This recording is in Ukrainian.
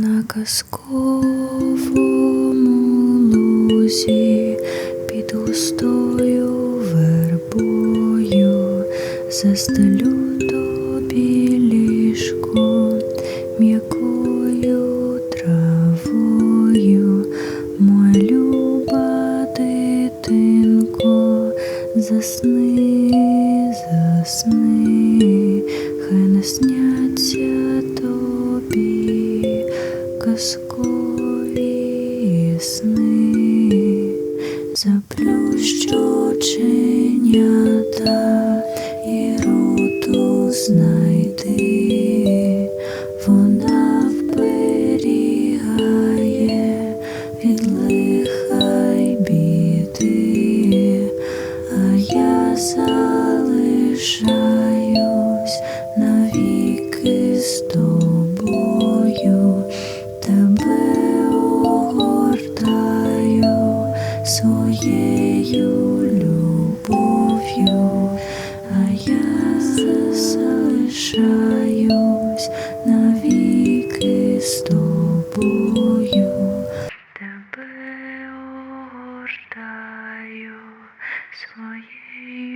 на казковому лузі під густою вербою застелю тобі ліжко м'якою травою, моя люба дитинко, засни, засни, хай не сняться казкові сни, заплющу оченята і руту знайди, вона вберігає від лиха а я залишаюсь з тобою. Тебе огортаю своєю.